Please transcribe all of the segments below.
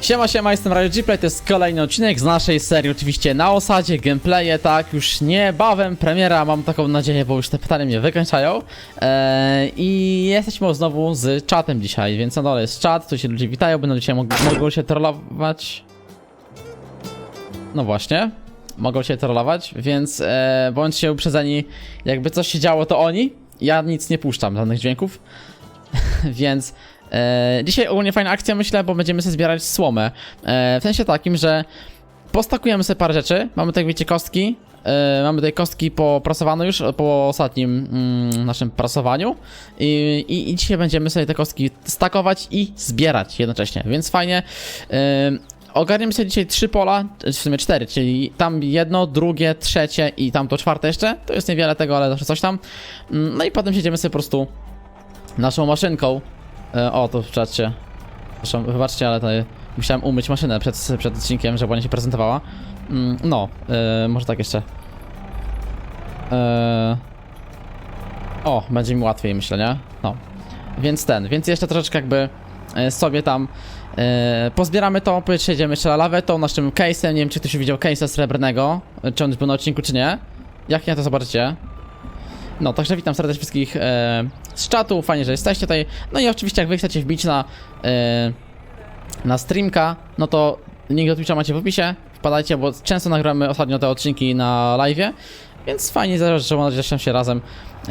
Siema, siema, jestem Radio Gplay, to jest kolejny odcinek z naszej serii, oczywiście na osadzie, gameplaye, tak, już niebawem premiera, mam taką nadzieję, bo już te pytania mnie wykończają. Eee, i jesteśmy znowu z czatem dzisiaj, więc na dole jest czat, tu się ludzie witają, będą dzisiaj mog mogą się trollować, no właśnie, mogą się trollować, więc e, bądźcie uprzedzeni, jakby coś się działo, to oni, ja nic nie puszczam, żadnych dźwięków, więc e, dzisiaj ogólnie fajna akcja myślę, bo będziemy sobie zbierać słomę. E, w sensie takim, że postakujemy sobie parę rzeczy. Mamy tutaj, wiecie, kostki. E, mamy tutaj kostki poprasowane już po ostatnim mm, naszym prasowaniu. I, i, I dzisiaj będziemy sobie te kostki stakować i zbierać jednocześnie, więc fajnie. E, Ogarniemy sobie dzisiaj trzy pola, w sumie cztery, czyli tam jedno, drugie, trzecie i tam to czwarte jeszcze. To jest niewiele tego, ale zawsze coś tam. Mm, No i potem siedziemy sobie po prostu naszą maszynką. E, o, to w czacie. Zresztą, wybaczcie, ale tutaj musiałem umyć maszynę przed, przed odcinkiem, żeby ładnie się prezentowała. Mm, no, e, może tak jeszcze. E, o, będzie mi łatwiej, myślę, nie? No. Więc ten, więc jeszcze troszeczkę jakby sobie tam e, pozbieramy to, przejdziemy jeszcze na tą naszym case'em, nie wiem czy ktoś widział case'a srebrnego, czy on był na odcinku, czy nie. Jak nie, to zobaczycie. No, także witam serdecznie wszystkich e, z czatu, fajnie, że jesteście tutaj. No i oczywiście jak wy chcecie wbić na, e, na streamka, no to link do Twitcha macie w opisie, wpadajcie, bo często nagramy ostatnio te odcinki na live'ie, więc fajnie, że mam nadzieję, że się razem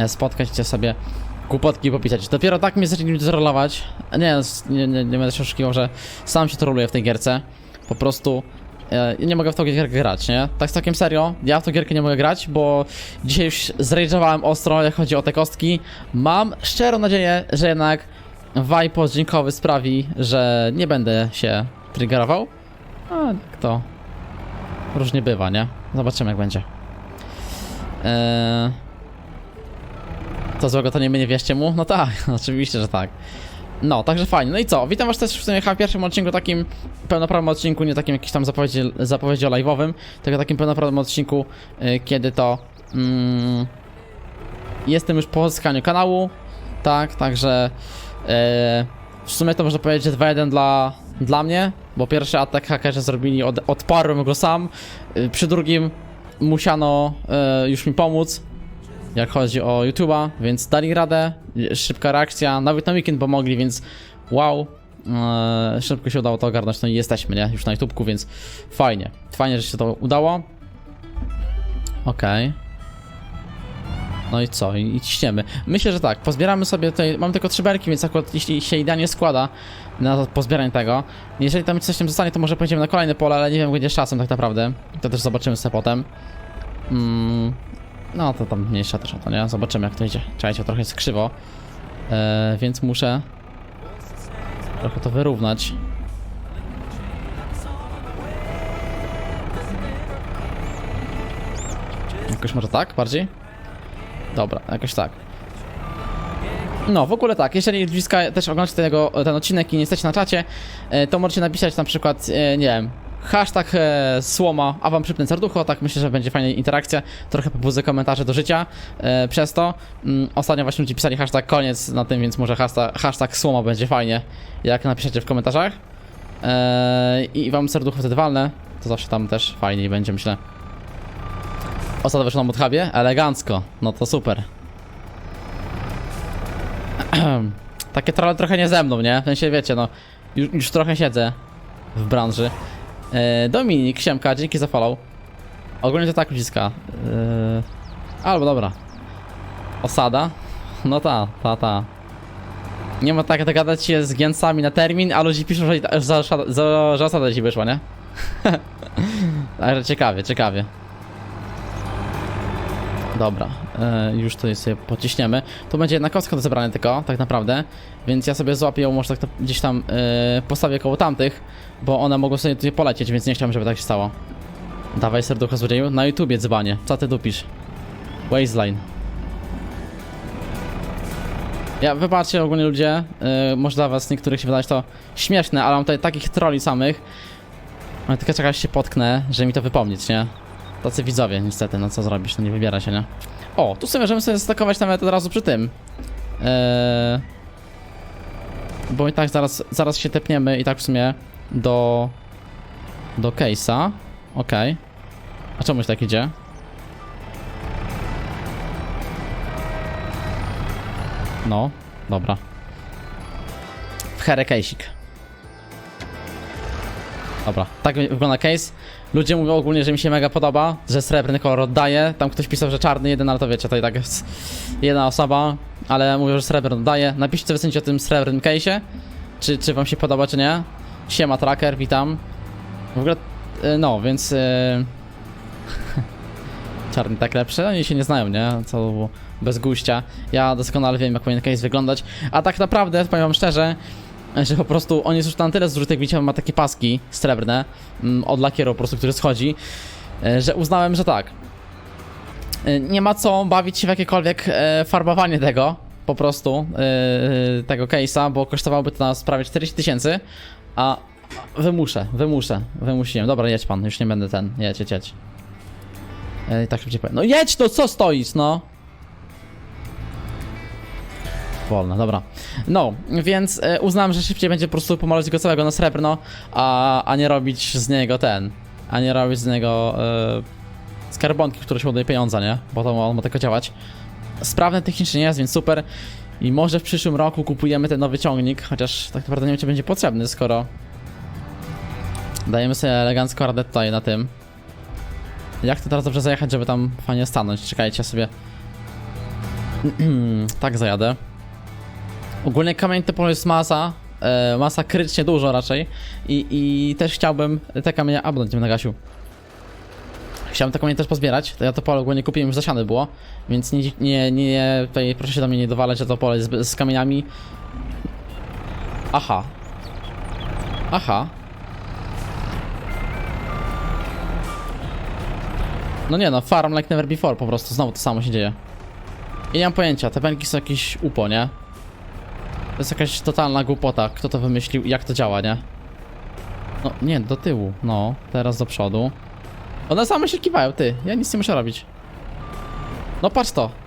spotkać i sobie kłopotki popisać. Dopiero tak mnie zaczęli trollować. Nie, nie, nie, nie będę się oszukiwał, że sam się troluję w tej gierce. Po prostu e, nie mogę w tą gierkę grać, nie? Tak z takim serio, ja w tą gierkę nie mogę grać, bo dzisiaj już zrage'owałem ostro, jak chodzi o te kostki. Mam szczerą nadzieję, że jednak vibe odcinkowy sprawi, że nie będę się triggerował. A to różnie bywa, nie? Zobaczymy jak będzie. Eee... To złego to nie nie wierzcie mu? No tak, oczywiście, że tak. No, także fajnie. No i co? Witam was też w sumie chyba pierwszym odcinku takim pełnoprawnym odcinku, nie takim jakimś tam zapowiedzi, zapowiedzi live'owym, tylko takim pełnoprawnym odcinku, y, kiedy to mm, jestem już po uzyskaniu kanału, tak, także y, w sumie to można powiedzieć, że 2-1 dla, dla mnie, bo pierwszy atak hakerzy zrobili, od, odparłem go sam, y, przy drugim musiano y, już mi pomóc, jak chodzi o YouTube'a, więc dali radę, szybka reakcja, nawet na weekend pomogli, więc wow, eee, szybko się udało to ogarnąć, no i jesteśmy, nie, już na YouTubeku, więc fajnie, fajnie, że się to udało. Okej. No i co? I, I ciśniemy. Myślę, że tak, pozbieramy sobie tutaj, mam tylko trzy berki, więc akurat jeśli się idealnie składa na pozbieranie tego, jeżeli tam coś tam zostanie, to może pojedziemy na kolejne pole, ale nie wiem, gdzie z czasem tak naprawdę, to też zobaczymy sobie potem. Mm, no to tam mniejsza też o to, nie? Zobaczymy jak to idzie. Czekajcie, trochę jest krzywo. E, więc muszę trochę to wyrównać. Jakoś może tak bardziej? Dobra, jakoś tak. No, w ogóle tak, jeżeli bliska też oglądacie tego, ten odcinek i nie jesteście na czacie, e, to możecie napisać na przykład, e, nie wiem, hashtag e, słoma, a wam przypnę serducho, tak myślę, że będzie fajna interakcja, trochę pobudzę komentarze do życia e, przez to. Mm, ostatnio właśnie ludzie pisali hashtag koniec na tym, więc może hashtag, hashtag słoma będzie fajnie, jak napiszecie w komentarzach. E, I wam serducho wtedy walnę, to zawsze tam też fajniej będzie, myślę. Ostatnio na Mudhubie, elegancko, no to super. Takie trolle trochę nie ze mną, nie? W sensie wiecie, no, już, już trochę siedzę w branży. E, Dominik, Siemka, dzięki za follow. Ogólnie to tak ludziska. E, albo dobra. Osada? No ta, ta, ta. Nie ma tak dogadać się z Gięcami na termin, a ludzie piszą, że, że, za, że osada ci wyszła, nie? Także ciekawie, ciekawie. Dobra, e, już to sobie pociśniemy. Tu będzie jedna kostka do zebrania tylko, tak naprawdę. Więc ja sobie złapię ją, może tak to gdzieś tam e, postawię koło tamtych, bo one mogą sobie tutaj polecieć, więc nie chciałbym, żeby tak się stało. Dawaj serducho złodzieju. Na YouTubie dzbanie. Co ty dupisz? Wasteline. Ja, wybaczcie ogólnie ludzie, yy, może dla was niektórych się wydać to śmieszne, ale mam tutaj takich troli samych. Ale tylko czekać się potknę, żeby mi to wypomnieć, nie? Tacy widzowie, niestety, no co zrobisz, no nie wybiera się, nie? O, tu sobie możemy sobie stakować nawet od razu przy tym. Eee, bo i tak zaraz, zaraz się tepniemy i tak w sumie do... do case'a. Okej. A czemuś tak idzie? No, dobra. W herę case'ik. Dobra, tak wygląda case. Ludzie mówią ogólnie, że mi się mega podoba, że srebrny kolor oddaje. Tam ktoś pisał, że czarny jeden, ale to wiecie, to i tak jest jedna osoba, ale mówią, że srebrny oddaje. Napiszcie co myślicie o tym srebrnym case'ie. Czy, czy wam się podoba, czy nie. Siema tracker, witam. W ogóle, y, no, więc... y, Czarny tak lepszy? Oni się nie znają, nie? Co było? Bez guścia. Ja doskonale wiem, jak powinien case wyglądać. A tak naprawdę, powiem wam szczerze, że po prostu on jest już na tyle zużyty, jak widzicie, ma takie paski srebrne mm, od lakieru po prostu, który schodzi, e, że uznałem, że tak. E, Nie ma co bawić się w jakiekolwiek e, farbowanie tego, po prostu, tego case'a, bo kosztowałoby to nas prawie 40 tysięcy, a wymuszę, wymuszę, wymusiłem. Dobra, jedź pan, już nie będę ten, jedź, jedź, jedź. Tak szybciej powiem. No jedź, no co stoisz, no? Wolno, dobra. No, więc e, uznałem, że szybciej będzie po prostu pomalować go całego na srebrno, a, a nie robić z niego ten, a nie robić z niego e, skarbonki, które się ładuje pieniądze, nie? Bo to on ma tylko działać. Sprawny technicznie jest, więc super. I może w przyszłym roku kupujemy ten nowy ciągnik, chociaż tak naprawdę nie wiem, czy będzie potrzebny, skoro dajemy sobie elegancko radę tutaj na tym. Jak to teraz dobrze zajechać, żeby tam fajnie stanąć? Czekajcie sobie. tak zajadę. Ogólnie kamień typowy jest masa, e, masa krytycznie dużo raczej i, i też chciałbym te kamienie, a będę gasił. Chciałbym te kamienie też pozbierać, ja to pole ogólnie kupiłem już zasiane było, więc nie, nie, nie, tutaj proszę się do mnie nie dowalać, że to pole jest z, z kamieniami. Aha. Aha. No nie no, farm like never before po prostu, znowu to samo się dzieje. I nie mam pojęcia, te pęki są jakieś upo, nie? To jest jakaś totalna głupota, kto to wymyślił i jak to działa, nie? No, nie, do tyłu, no, teraz do przodu. One same się kiwają, ty, ja nic nie muszę robić. No patrz to.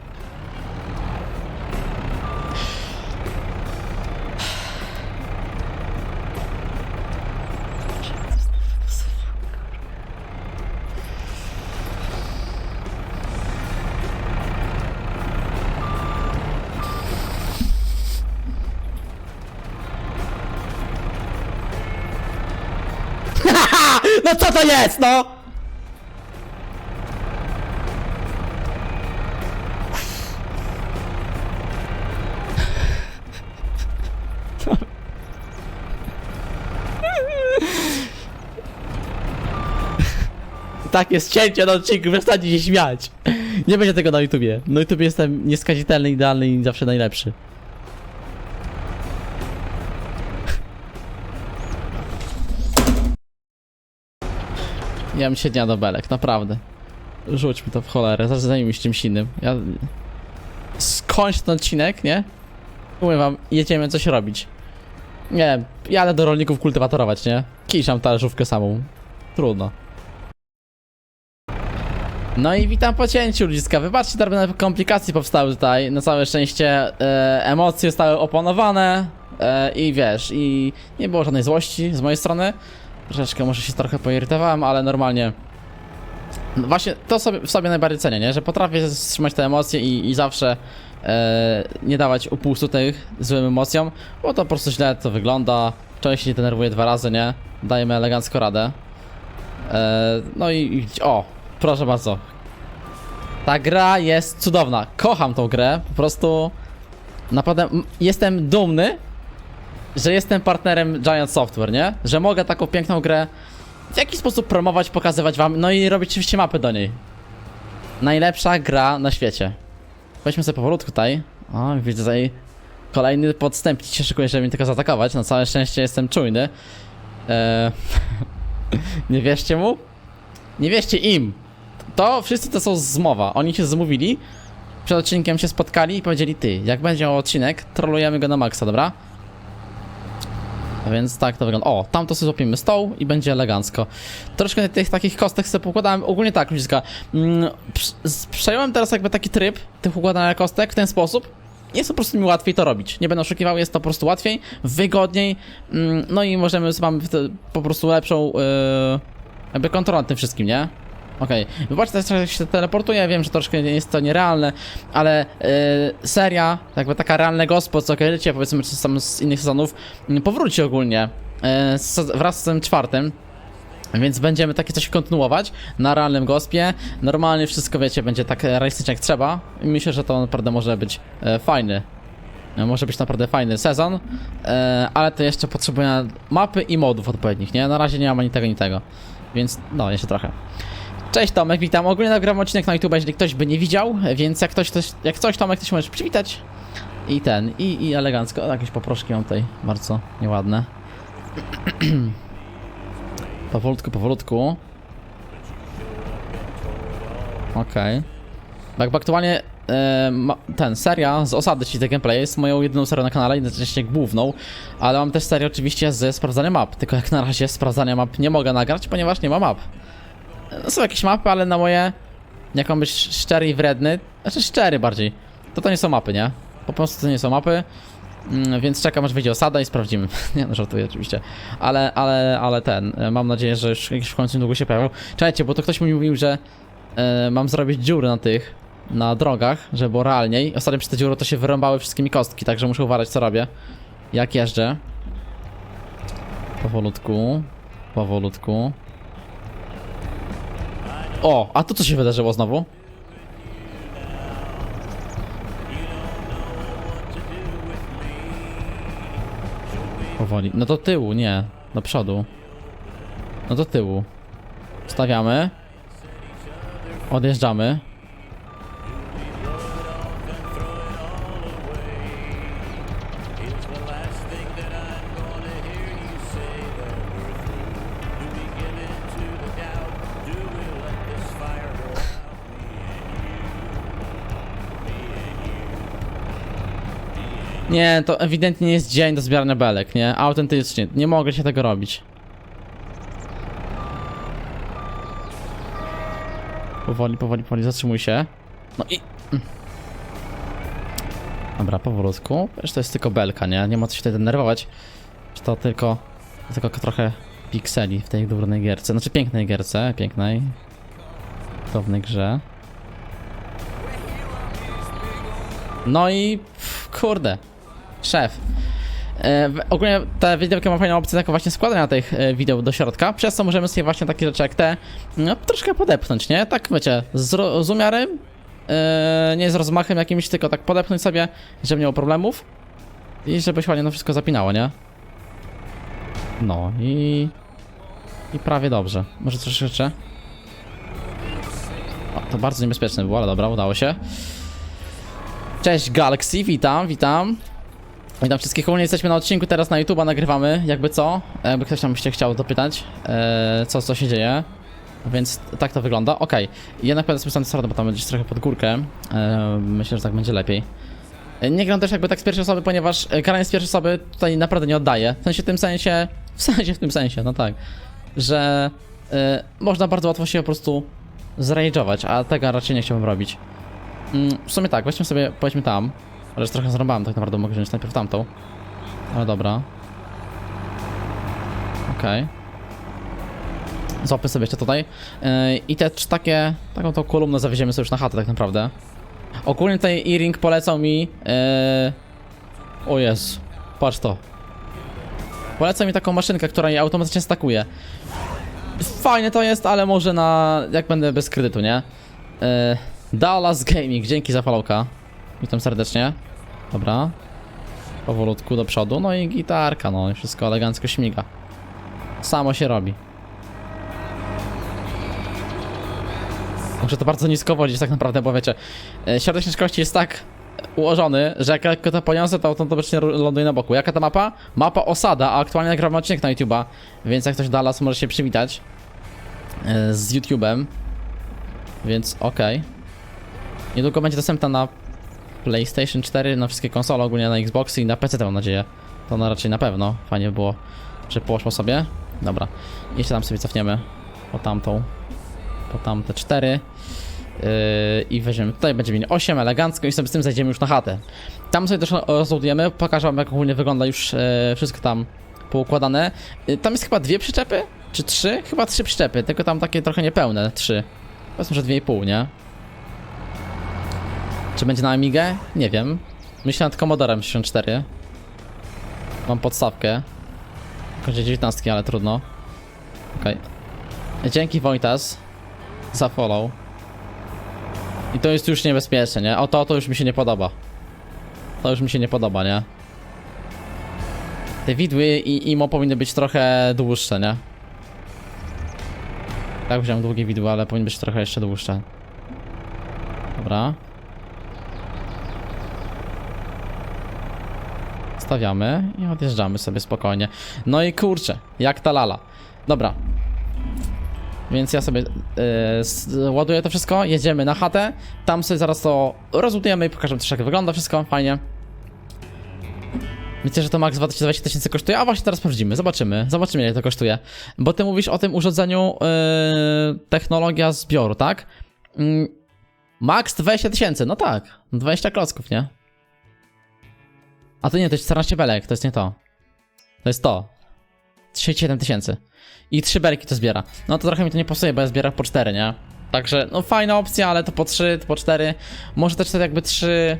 To jest, no? Tak jest cięcie na odcinku, przestańcie się śmiać. Nie będzie tego na YouTubie. Na YouTubie jestem nieskazitelny, idealny i zawsze najlepszy. Ja bym się dnia do belek, naprawdę. Rzuć mi to w cholerę, zajmij się czymś innym. Ja... Skończ ten odcinek, nie? Mówię wam, jedziemy coś robić. Nie jadę do rolników kultywatorować, nie? Kiszam talerzówkę samą. Trudno. No i witam po cięciu ludziska. Wybaczcie, drobne komplikacje powstały tutaj. Na całe szczęście e, emocje zostały opanowane e, i wiesz, i nie było żadnej złości z mojej strony. Troszeczkę może się trochę poirytowałem, ale normalnie. No właśnie to sobie, w sobie najbardziej cenię, nie? Że potrafię wstrzymać te emocje i, i zawsze e, nie dawać upustu tych złym emocjom, bo to po prostu źle to wygląda. Człowiek się denerwuje dwa razy, nie? Dajemy elegancko radę. E, no i, i o, proszę bardzo. Ta gra jest cudowna. Kocham tą grę. Po prostu naprawdę jestem dumny, że jestem partnerem Giant Software, nie? Że mogę taką piękną grę w jakiś sposób promować, pokazywać wam, no i robić oczywiście mapy do niej. Najlepsza gra na świecie. Weźmy sobie powolutku tutaj. O, widzę tutaj kolejny podstęp się szykuje, żeby mnie tylko zaatakować. Na całe szczęście jestem czujny. Eee, nie wierzcie mu? Nie wierzcie im. To wszyscy to są zmowa. Oni się zmówili. Przed odcinkiem się spotkali i powiedzieli ty, jak będzie odcinek, trolujemy go na maksa, dobra? Więc tak to wygląda. O, tam to sobie złapiemy stoł i będzie elegancko. Troszkę tych takich kostek sobie pokładałem. Ogólnie tak, ludziska. Mm, przejąłem teraz jakby taki tryb tych układania kostek w ten sposób. Jest po prostu mi łatwiej to robić. Nie będę oszukiwał, jest to po prostu łatwiej, wygodniej. Mm, no i możemy, mamy po prostu lepszą yy, jakby kontrolę nad tym wszystkim, nie? Okej, wybaczcie teraz trochę się teleportuję, wiem, że troszkę jest to nierealne, ale yy, seria, jakby taka realne gospo, co kojarzycie powiedzmy czy tam z innych sezonów, yy, powróci ogólnie yy, z, wraz z tym czwartym. Więc będziemy takie coś kontynuować na realnym gospie. Normalnie wszystko wiecie, będzie tak realistycznie jak trzeba. I myślę, że to naprawdę może być e, fajny. Może być naprawdę fajny sezon, ale to jeszcze potrzebuje mapy i modów odpowiednich, nie? Na razie nie mam ani tego, ani tego. Więc no, jeszcze trochę. Cześć Tomek, witam. Ogólnie nagram odcinek na YouTube, jeżeli ktoś by nie widział, więc jak ktoś, jak coś Tomek, to się możesz przywitać. I ten, i, i elegancko. O, jakieś poproszki mam tutaj, bardzo nieładne. Powolutku, powolutku. Okej. Jakby aktualnie e, ten, seria z osady, czyli The Gameplay jest moją jedyną serią na kanale, jednocześnie główną, ale mam też serię oczywiście ze sprawdzania map, tylko jak na razie sprawdzania map nie mogę nagrać, ponieważ nie ma map. E, Są jakieś mapy, ale na moje, jak mam być szczery i wredny, znaczy szczery bardziej, to to nie są mapy, nie? Po prostu to nie są mapy. Mm, Więc czekam aż wyjdzie osada i sprawdzimy. Nie no, żartuję oczywiście. Ale, ale, ale ten, e, mam nadzieję, że już jakiś w końcu niedługo się pojawią. Czekajcie, bo to ktoś mi mówił, że e, mam zrobić dziury na tych, na drogach, żeby było realniej. Ostatnio przy te dziury to się wyrąbały wszystkimi kostki, także muszę uważać co robię. Jak jeżdżę. Powolutku, powolutku. O, a tu co się wydarzyło znowu? Powoli. No do tyłu, nie. Do przodu. No do tyłu. Stawiamy. Odjeżdżamy. Nie, to ewidentnie nie jest dzień do zbierania belek, nie? Autentycznie. Nie mogę się tego robić. Powoli, powoli, powoli, zatrzymuj się. No i... Dobra, powolutku. Wiesz, to jest tylko belka, nie? Nie ma co się tutaj denerwować. To tylko... Tylko trochę pikseli w tej durnej gierce. Znaczy pięknej gierce, pięknej. Cudownej grze. No i... Pff, kurde. Szef. E, ogólnie te widełki ma fajną opcję taką właśnie składania tych e, wideł do środka, przez co możemy sobie właśnie takie rzeczy jak te no, troszkę podepchnąć, nie? Tak wiecie, z, z umiarem, e, nie z rozmachem jakimś, tylko tak podepchnąć sobie, żeby nie było problemów i żeby się ładnie to wszystko zapinało, nie? No i... i prawie dobrze. Może coś jeszcze? O, to bardzo niebezpieczne było, ale dobra, udało się. Cześć Galaxy, witam, witam. Witam wszystkich, ogólnie jesteśmy na odcinku, teraz na YouTube'a nagrywamy, jakby co, jakby ktoś tam się chciał dopytać, e, co, co się dzieje. Więc tak to wygląda, okej. Jednak będę sobie stąd stronę, bo tam będzie trochę pod górkę, e, myślę, że tak będzie lepiej. E, Nie gram też jakby tak z pierwszej osoby, ponieważ granie z pierwszej osoby tutaj naprawdę nie oddaje. W sensie w tym sensie, w sensie w tym sensie, no tak, że e, można bardzo łatwo się po prostu zrage'ować, a tego raczej nie chciałbym robić. Mm, w sumie tak, weźmy sobie, powiedzmy tam. Ale trochę zrąbałem tak naprawdę, mogę wziąć najpierw tamtą. Ale dobra. Okej. Złapmy sobie jeszcze tutaj. Yy, I te takie, taką tą kolumnę zawieziemy sobie już na chatę tak naprawdę. Ogólnie tutaj e-ring polecał mi... Yy... O Jezu, patrz to. Polecał mi taką maszynkę, która je automatycznie stakuje. Fajne to jest, ale może na... jak będę bez kredytu, nie? Yy... Dallas Gaming, dzięki za followka. Witam serdecznie. Dobra. Powolutku do przodu, no i gitarka, no wszystko elegancko śmiga. Samo się robi. Muszę to bardzo nisko wodzić tak naprawdę, bo wiecie, e, środek ciężkości jest tak ułożony, że jak lekko to poniosę, to automatycznie ląduje na boku. Jaka ta mapa? Mapa Osada, a aktualnie nagrywam odcinek na YouTube'a, więc jak ktoś Dallas może się przywitać e, z YouTube'em. Więc okej. Niedługo będzie dostępna na PlayStation 4, na wszystkie konsole, ogólnie na Xboxy i na PC mam nadzieję. To na raczej na pewno. Fajnie by było, że poszło sobie. Dobra. Jeszcze tam sobie cofniemy po tamtą. Po tamte cztery. Yy, I weźmiemy, tutaj będziemy mieli 8 elegancko i sobie z tym zajdziemy już na chatę. Tam sobie też rozładujemy, pokażę wam jak ogólnie wygląda już e, wszystko tam poukładane. Yy, tam jest chyba dwie przyczepy, czy trzy? Chyba trzy przyczepy, tylko tam takie trochę niepełne, trzy. Powiedzmy, że dwie i pół, nie? Czy będzie na Amigę? Nie wiem. Myślę nad Commodorem 64. Mam podstawkę. Kończę 19, ale trudno. Okej. Dzięki Wojtas za follow. I to jest już niebezpieczne, nie? O to, to już mi się nie podoba. To już mi się nie podoba, nie? Te widły i imo powinny być trochę dłuższe, nie? Tak, wziąłem długie widły, ale powinny być trochę jeszcze dłuższe. Dobra. Stawiamy i odjeżdżamy sobie spokojnie. No i kurczę, jak ta lala. Dobra. Więc ja sobie yy, ładuję to wszystko, jedziemy na chatę. Tam sobie zaraz to rozładujemy i pokażę też jak wygląda wszystko, fajnie. Myślę, że to max 20 tysięcy kosztuje, a właśnie teraz sprawdzimy, zobaczymy, zobaczymy ile to kosztuje. Bo ty mówisz o tym urządzeniu yy, technologia zbioru, tak? Mm, max 20 tysięcy, no tak, 20 klocków, nie? A to nie, to jest 14 belek, to jest nie to. To jest to. 37 tysięcy. I 3 belki to zbiera. No to trochę mi to nie pasuje, bo ja zbieram po 4, nie? Także, no fajna opcja, ale to po 3, to po 4. Może też wtedy jakby 3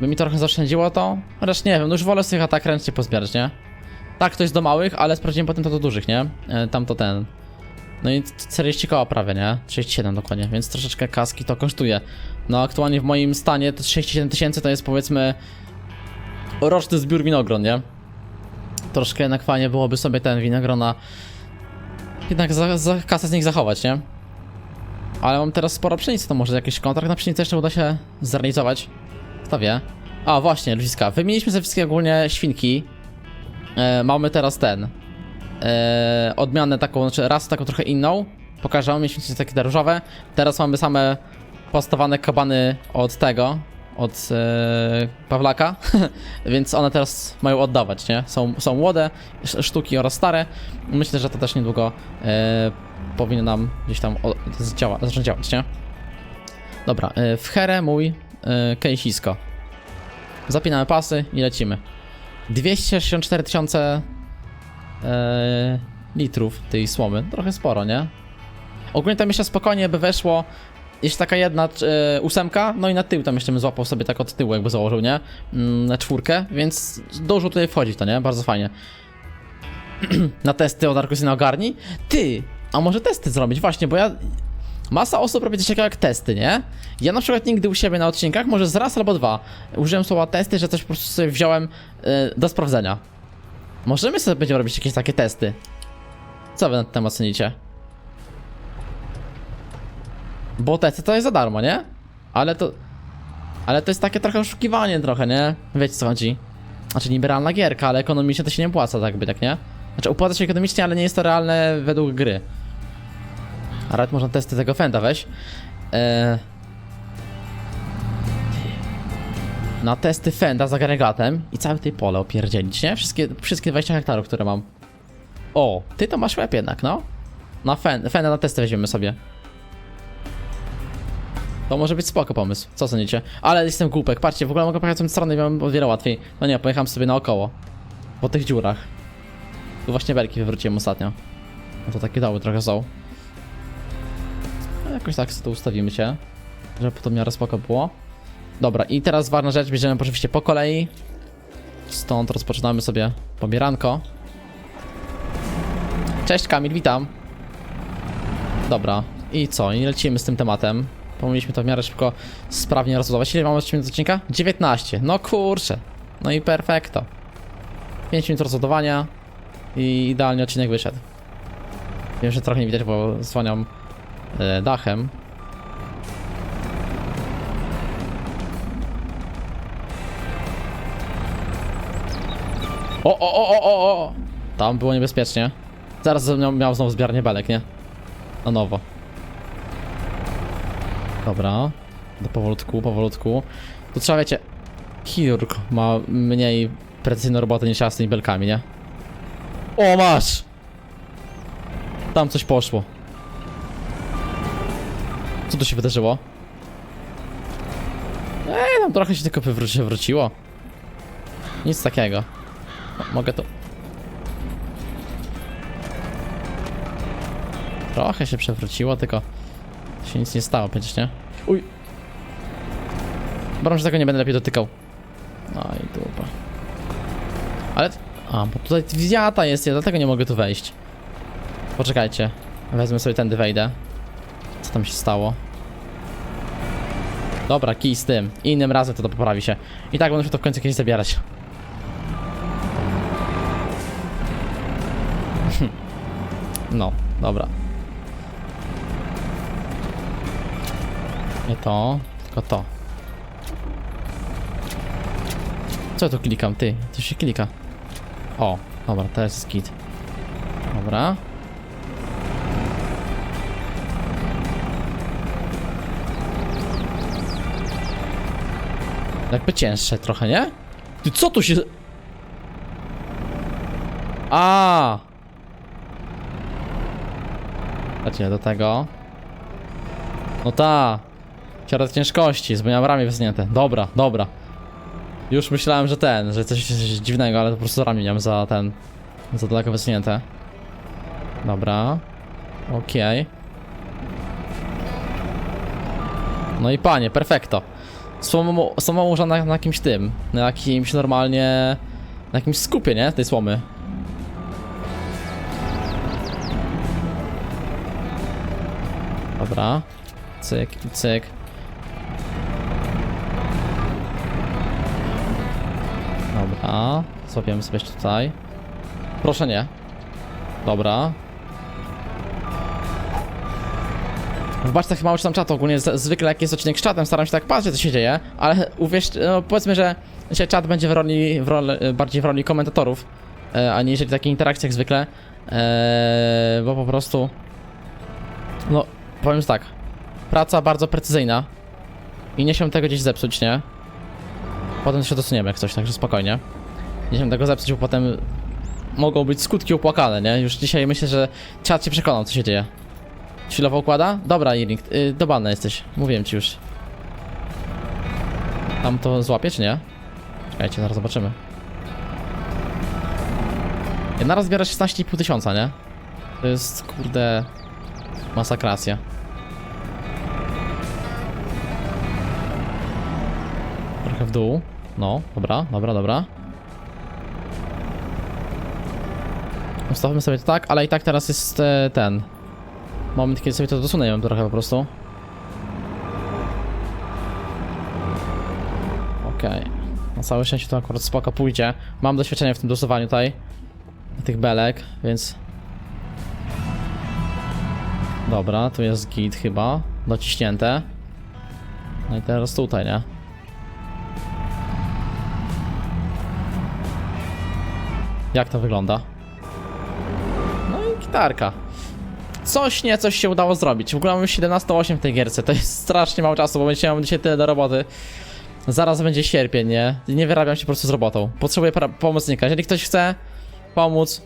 by mi trochę zaoszczędziło to. Chociaż nie wiem, no już wolę sobie tak ręcznie pozbierać, nie? Tak, to jest do małych, ale sprawdziłem potem to do dużych, nie? E, tam to ten. No i 40 koła prawie, nie? 37 dokładnie, więc troszeczkę kaski to kosztuje. No aktualnie w moim stanie to 37 tysięcy to jest powiedzmy roczny zbiór winogron, nie? Troszkę jednak fajnie byłoby sobie ten winogrona jednak za, za kasę z nich zachować, nie? Ale mam teraz sporo pszenicy, to może jakiś kontrakt na pszenicę jeszcze uda się zrealizować. Kto wie? A właśnie, ludziska, wymieniliśmy ze wszystkie ogólnie świnki. E, mamy teraz ten. E, odmianę taką, znaczy raz taką trochę inną. Pokażę, mieliśmy takie te różowe. Teraz mamy same postowane kabany od tego, od e, Pawlaka, więc one teraz mają oddawać, nie? Są, są młode sz- sztuki oraz stare. Myślę, że to też niedługo e, powinno nam gdzieś tam o, zacząć działać, nie? Dobra, e, w herę mój e, kejsisko. Zapinamy pasy i lecimy. 264 tysiące e, litrów tej słomy. Trochę sporo, nie? Ogólnie tam jeszcze spokojnie by weszło jest taka jedna e, ósemka, no i na tył tam jeszcze bym złapał sobie tak od tyłu jakby założył, nie? Mm, na czwórkę, więc dużo tutaj wchodzi to, nie? Bardzo fajnie. na testy od Arkusyna ogarni? Ty! A może testy zrobić? Właśnie, bo ja... Masa osób robi coś takiego jak testy, nie? Ja na przykład nigdy u siebie na odcinkach, może z raz albo dwa, użyłem słowa testy, że coś po prostu sobie wziąłem e, do sprawdzenia. Możemy sobie będziemy robić jakieś takie testy. Co wy na ten temat sądzicie? Bo testy to jest za darmo, nie? Ale to... Ale to jest takie trochę oszukiwanie trochę, nie? Wiecie co chodzi? Znaczy niby realna gierka, ale ekonomicznie to się nie opłaca tak by, tak nie? Znaczy opłaca się ekonomicznie, ale nie jest to realne według gry. A nawet można testy tego Fenda weź. Eee... Na testy Fenda z agregatem i całe tej pole opierdzielić, nie? Wszystkie, wszystkie 20 hektarów, które mam. O, ty to masz łeb jednak, no. Na Fen, Fenda na testy weźmiemy sobie. To może być spoko pomysł. Co sądzicie? Ale jestem głupek. Patrzcie, w ogóle mogę pojechać w tą stronę i mam o wiele łatwiej. No nie, pojechałem sobie naokoło. Po tych dziurach. Tu właśnie belki wywróciłem ostatnio. No to takie doły trochę są. No jakoś tak sobie to ustawimy się. Żeby to miarę spoko było. Dobra, i teraz ważna rzecz, bierzemy oczywiście po kolei. Stąd rozpoczynamy sobie pobieranko. Cześć Kamil, witam. Dobra, i co? I lecimy z tym tematem. Powinniśmy to w miarę szybko, sprawnie rozbudować. Ile mamy jeszcze minut odcinka? 19. No kurczę. No i perfekto. 5 minut rozbudowania i idealnie odcinek wyszedł. Wiem, że trochę nie widać, bo słaniam e, dachem. O, o, o, o, o, o! Tam było niebezpiecznie. Zaraz miał, miał znowu zbiarnie belek, nie? Na nowo. Dobra. Do powolutku, powolutku. Tu trzeba, wiecie, chirurg ma mniej precyzyjną robotę niż ja z tymi belkami, nie? O, masz! Tam coś poszło. Co tu się wydarzyło? Ej, tam trochę się tylko wywró- wywróciło. Nic takiego. O, mogę to... Trochę się przewróciło, tylko się nic nie stało przecież, nie? Uj! Bram, że tego nie będę lepiej dotykał. No i dupa. Ale... A, bo tutaj wizjata jest, ja dlatego nie mogę tu wejść. Poczekajcie. Wezmę sobie tędy, wejdę. Co tam się stało? Dobra, kij z tym. Innym razem to, to poprawi się. I tak będę się to w końcu kiedyś zabierać. No, dobra. Nie to, tylko to. Co tu klikam, ty? Co się klika? O, dobra, teraz jest kit. Dobra. Jakby cięższe trochę, nie? Ty co tu się... A. Chodźcie do tego. No ta. Kierat ciężkości, zmieniam ramię wysunięte. Dobra, dobra. Już myślałem, że ten, że coś, coś dziwnego, ale po prostu ramię miałem za ten. Za daleko wysunięte. Dobra. Okej. No i panie, perfekto. Słoma ułożona na, na jakimś tym. Na jakimś normalnie. Na jakimś skupie, nie? Tej słomy. Dobra. Cyk cyk. Dobra. Złapiemy sobie jeszcze tutaj. Proszę nie. Dobra. Wybaczcie, chyba już tam czat ogólnie, z- zwykle jak jest odcinek z czatem, staram się tak patrzeć, co się dzieje, ale uwierzcie, no powiedzmy, że dzisiaj czat będzie w roli, w roli bardziej w roli komentatorów, e, aniżeli takiej interakcji jak zwykle, e, bo po prostu, no, powiem tak, praca bardzo precyzyjna i nie się tego gdzieś zepsuć, nie? Potem się dosuniemy jak coś, także spokojnie. Nie się tego zepsuć, bo potem mogą być skutki opłakane, nie? Już dzisiaj myślę, że czat się przekonał, co się dzieje. Chwilowo układa? Dobra, Irling, yy, do bana jesteś. Mówiłem ci już. Tam to złapie, czy nie? Czekajcie, zaraz zobaczymy. Ja naraz zbiera 16,5 tysiąca, nie? To jest, kurde... Masakracja. Trochę w dół. No, dobra, dobra, dobra. Ustawmy sobie to tak, ale i tak teraz jest e, ten... Moment, kiedy sobie to dosunę trochę po prostu. Okej. Na całe szczęście to akurat spoko pójdzie. Mam doświadczenie w tym dosowaniu tutaj. Tych belek, więc... Dobra, tu jest git chyba. Dociśnięte. No i teraz tutaj, nie? Jak to wygląda? I gitarka coś nie, coś się udało zrobić. W ogóle mamy 17.08 w tej gierce, to jest strasznie mało czasu, bo będziemy dzisiaj tyle do roboty. Zaraz będzie sierpień, nie? Nie wyrabiam się po prostu z robotą. Potrzebuję pomocnika. Jeżeli ktoś chce pomóc...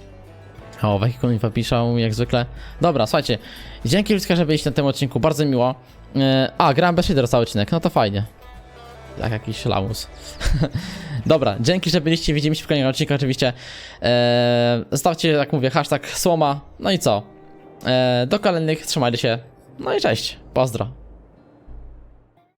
O, wehikuł mi piszą, jak zwykle. Dobra, słuchajcie. Dzięki ludzka, że byliście na tym odcinku, bardzo miło. Yy, a, grałem bez cały odcinek, no to fajnie. Jak jakiś lamus. Dobra, dzięki, że byliście, widzimy się w kolejnym odcinku oczywiście. Eee, zostawcie, jak mówię, hashtag słoma. No i co? E, do kolejnych, trzymajcie się. No i cześć, pozdro.